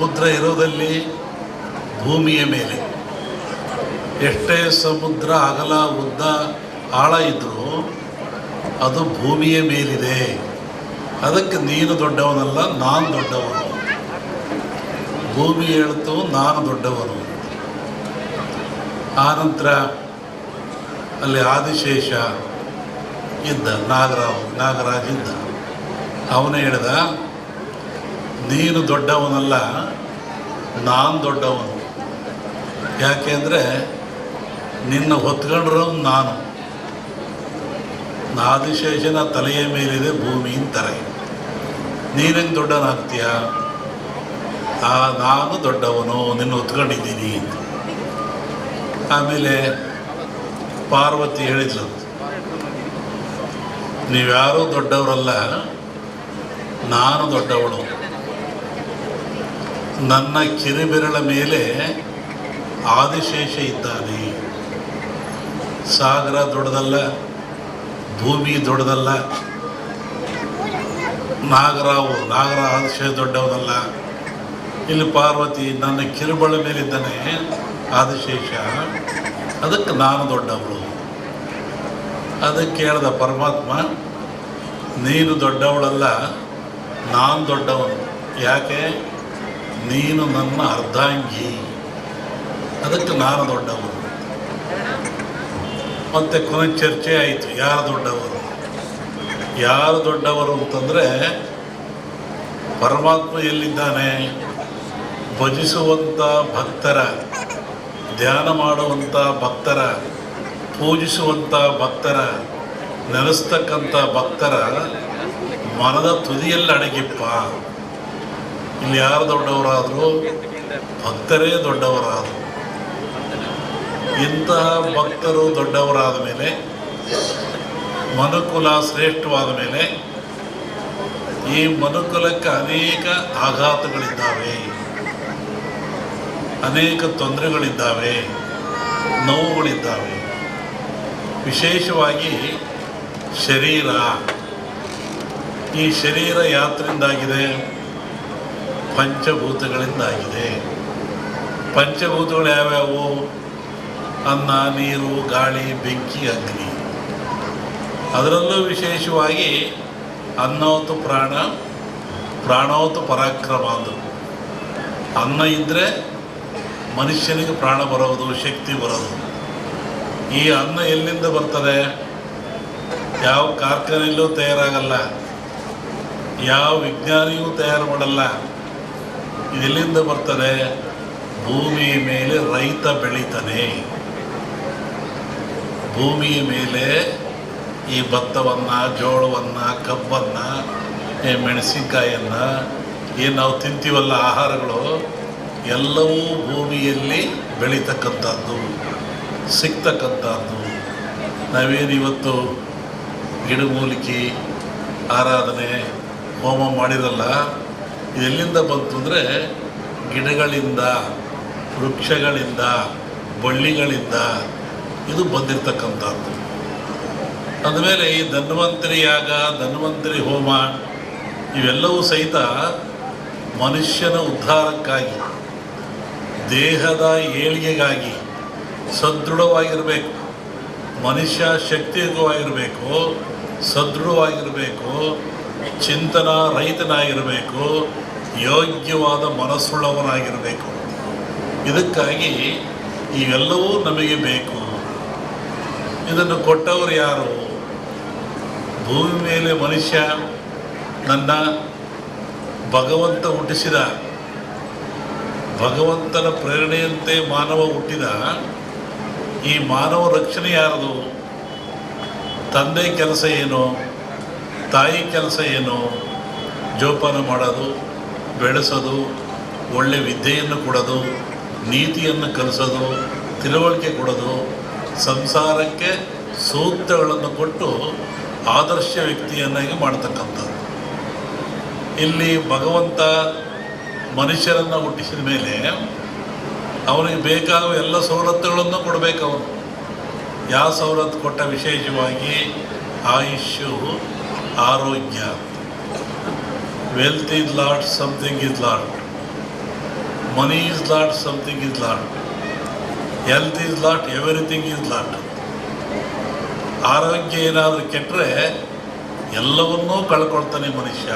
ಸಮುದ್ರ ಇರೋದಲ್ಲಿ ಭೂಮಿಯ ಮೇಲೆ. ಎಷ್ಟೇ ಸಮುದ್ರ ಅಗಲ, ಉದ್ದ, ಆಳ ಇದ್ದರೂ ಅದು ಭೂಮಿಯ ಮೇಲಿದೆ. ಅದಕ್ಕೆ ನೀನು ದೊಡ್ಡವನಲ್ಲ, ನಾನು ದೊಡ್ಡವನು. ಭೂಮಿ ಹೇಳ್ತು ನಾನು ದೊಡ್ಡವನು. ಆನಂತರ ಅಲ್ಲಿ ಆದಿಶೇಷ ಇದ್ದ, ನಾಗರಾವ್, ನಾಗರಾಜ್ ಇದ್ದ. ಅವನೇ ಹೇಳ್ದ ನೀನು ದೊಡ್ಡವನಲ್ಲ, ನಾನು ದೊಡ್ಡವನು. ಯಾಕೆಂದರೆ ನಿನ್ನ ಹೊತ್ಕೊಂಡ್ರು ನಾನು. ಆದಿಶೇಷನ ತಲೆಯ ಮೇಲಿದೆ ಭೂಮಿ ಅಂತಾರೆ ನೀನೇನು ದೊಡ್ಡನಾಗ್ತೀಯ? ಆ, ನಾನು ದೊಡ್ಡವನು, ನಿನ್ನ ಹೊತ್ಕೊಂಡಿದ್ದೀನಿ ಆಮೇಲೆ ಪಾರ್ವತಿ ಹೇಳಿದ್ಲು, ನೀವ್ಯಾರೂ ದೊಡ್ಡವರಲ್ಲ, ನಾನು ದೊಡ್ಡವಳು. ನನ್ನ ಕಿರಿಬೆರಳ ಮೇಲೆ ಆದಿಶೇಷ ಇದ್ದಾನೆ. ಸಾಗರ ದೊಡ್ಡದಲ್ಲ, ಭೂಮಿ ದೊಡ್ಡದಲ್ಲ, ನಾಗರಾವು, ನಾಗರ ಆದಿಶೇಷ ದೊಡ್ಡವನಲ್ಲ. ಇಲ್ಲಿ ಪಾರ್ವತಿ ನನ್ನ ಕಿರುಬಳ ಮೇಲಿದ್ದಾನೆ, ಆದಿಶೇಷ. ಅದಕ್ಕೆ ನಾನು ದೊಡ್ಡವಳು. ಅದಕ್ಕೆ ಕೇಳಿದ ಪರಮಾತ್ಮ, ನೀನು ದೊಡ್ಡವಳಲ್ಲ, ನಾನು ದೊಡ್ಡವನು. ಯಾಕೆ? ನೀನು ನನ್ನ ಅರ್ಧಾಂಗಿ. ಅದಕ್ಕೆ ನಾನು ದೊಡ್ಡವರು ಮತ್ತೆ ಕೊನೆ ಚರ್ಚೆ ಆಯಿತು, ಯಾರು ದೊಡ್ಡವರು? ಯಾರು ದೊಡ್ಡವರು ಅಂತಂದರೆ, ಪರಮಾತ್ಮ ಎಲ್ಲಿದ್ದಾನೆ? ಭಜಿಸುವಂಥ ಭಕ್ತರ, ಧ್ಯಾನ ಮಾಡುವಂಥ ಭಕ್ತರ ಪೂಜಿಸುವಂಥ ಭಕ್ತರ ನೆಲೆಸ್ತಕ್ಕಂಥ ಭಕ್ತರ ಮನದ ತುದಿಯಲ್ಲಿ ಅಡಗಿಪ್ಪ. ಇಲ್ಲಿ ಯಾರು ದೊಡ್ಡವರಾದರು ಭಕ್ತರೇ ದೊಡ್ಡವರಾದರು. ಇಂತಹ ಭಕ್ತರು ದೊಡ್ಡವರಾದ ಮೇಲೆ, ಮನುಕುಲ ಶ್ರೇಷ್ಠವಾದ ಮೇಲೆ, ಈ ಮನುಕುಲಕ್ಕೆ ಅನೇಕ ಆಘಾತಗಳಿದ್ದಾವೆ. ಅನೇಕ ತೊಂದರೆಗಳಿದ್ದಾವೆ. ನೋವುಗಳಿದ್ದಾವೆ. ವಿಶೇಷವಾಗಿ ಶರೀರ. ಈ ಶರೀರ ಯಾತ್ರಿಂದಾಗಿದೆ ಪಂಚಭೂತಗಳಿಂದಾಗಿದೆ. ಪಂಚಭೂತಗಳು ಯಾವ್ಯಾವು? ಅನ್ನ, ನೀರು, ಗಾಳಿ, ಬೆಂಕಿ, ಅಗ್ನಿ. ಅದರಲ್ಲೂ ವಿಶೇಷವಾಗಿ ಅನ್ನವತ್ತು ಪ್ರಾಣ ಪ್ರಾಣವತ್ತು ಪರಾಕ್ರಮ ಅಂದರು. ಅನ್ನ ಇದ್ದರೆ ಮನುಷ್ಯನಿಗೆ ಪ್ರಾಣ ಬರೋದು, ಶಕ್ತಿ ಬರೋದು. ಈ ಅನ್ನ ಎಲ್ಲಿಂದ ಬರ್ತದೆ? ಯಾವ ಕಾರ್ಖಾನೆಯಲ್ಲೂ ತಯಾರಾಗಲ್ಲ. ಯಾವ ವಿಜ್ಞಾನಿಯೂ ತಯಾರು ಮಾಡಲ್ಲ. ಇದೆಲ್ಲಿಂದ ಬರ್ತದೆ ಭೂಮಿಯ ಮೇಲೆ ರೈತ ಬೆಳೀತಾನೆ. ಭೂಮಿಯ ಮೇಲೆ ಈ ಭತ್ತವನ್ನು, ಜೋಳವನ್ನು, ಕಬ್ಬನ್ನು, ಈ ಮೆಣಸಿನಕಾಯನ್ನು ಏನು ನಾವು ತಿಂತೀವಲ್ಲ ಆಹಾರಗಳು, ಎಲ್ಲವೂ ಭೂಮಿಯಲ್ಲಿ ಬೆಳೀತಕ್ಕಂಥದ್ದು, ಸಿಗ್ತಕ್ಕಂಥದ್ದು. ನಾವೇನು ಇವತ್ತು ಗಿಡಮೂಲಿಕೆ, ಆರಾಧನೆ, ಹೋಮ ಮಾಡಿರಲ್ಲ ಇದೆಲ್ಲಿಂದ ಬಂತು ಅಂದರೆ ಗಿಡಗಳಿಂದ, ವೃಕ್ಷಗಳಿಂದ, ಬಳ್ಳಿಗಳಿಂದ ಇದು ಬಂದಿರತಕ್ಕಂಥದ್ದು. ಅಂದಮೇಲೆ ಈ ಧನ್ವಂತರಿ ಯಾಗ ಧನ್ವಂತರಿ ಹೋಮ, ಇವೆಲ್ಲವೂ ಸಹಿತ ಮನುಷ್ಯನ ಉದ್ಧಾರಕ್ಕಾಗಿ, ದೇಹದ ಏಳಿಗೆಗಾಗಿ ಸದೃಢವಾಗಿರಬೇಕು. ಮನುಷ್ಯ ಶಕ್ತಿಯುತವಾಗಿರಬೇಕು, ಸದೃಢವಾಗಿರಬೇಕು ಚಿಂತನ ರಹಿತನಾಗಿರಬೇಕು, ಯೋಗ್ಯವಾದ ಮನಸ್ಸುಳ್ಳವನಾಗಿರಬೇಕು. ಇದಕ್ಕಾಗಿ ಇವೆಲ್ಲವೂ ನಮಗೆ ಬೇಕು. ಇದನ್ನು ಕೊಟ್ಟವರು ಯಾರು? ಭೂಮಿ ಮೇಲೆ ಮನುಷ್ಯ ನನ್ನ ಭಗವಂತ ಹುಟ್ಟಿಸಿದ, ಭಗವಂತನ ಪ್ರೇರಣೆಯಂತೆ ಮಾನವ ಹುಟ್ಟಿದ, ಈ ಮಾನವ ರಕ್ಷಣೆ ಯಾರದು? ತಂದೆ ಕೆಲಸ ಏನು? ತಾಯಿ ಕೆಲಸ ಏನು? ಜೋಪಾನ ಮಾಡೋದು, ಬೆಳೆಸೋದು, ಒಳ್ಳೆ ವಿದ್ಯೆಯನ್ನು ಕೊಡೋದು, ನೀತಿಯನ್ನು ಕಲಿಸೋದು, ತಿಳುವಳಿಕೆ ಕೊಡೋದು, ಸಂಸಾರಕ್ಕೆ ಸೂಕ್ತಗಳನ್ನು ಕೊಟ್ಟು ಆದರ್ಶ ವ್ಯಕ್ತಿಯನ್ನಾಗಿ ಮಾಡ್ತಕ್ಕಂಥದ್ದು. ಇಲ್ಲಿ ಭಗವಂತ ಮನುಷ್ಯರನ್ನು ಹುಟ್ಟಿಸಿದ ಮೇಲೆ ಅವನಿಗೆ ಬೇಕಾಗುವ ಎಲ್ಲ ಸವಲತ್ತುಗಳನ್ನು ಕೊಡಬೇಕು ಅವನು. ಯಾವ ಸವಲತ್ತು ಕೊಟ್ಟ ವಿಶೇಷವಾಗಿ ಆಯುಷ್ಯು ಆರೋಗ್ಯ. Wealth is lost something is lost money is lost something is lost health is lost everything is lost ಆರೋಗ್ಯ ಏನಾದರೂ ಕೆಟ್ಟರೆ ಎಲ್ಲವನ್ನೂ ಕಳ್ಕೊಳ್ತಾನೆ ಮನುಷ್ಯ.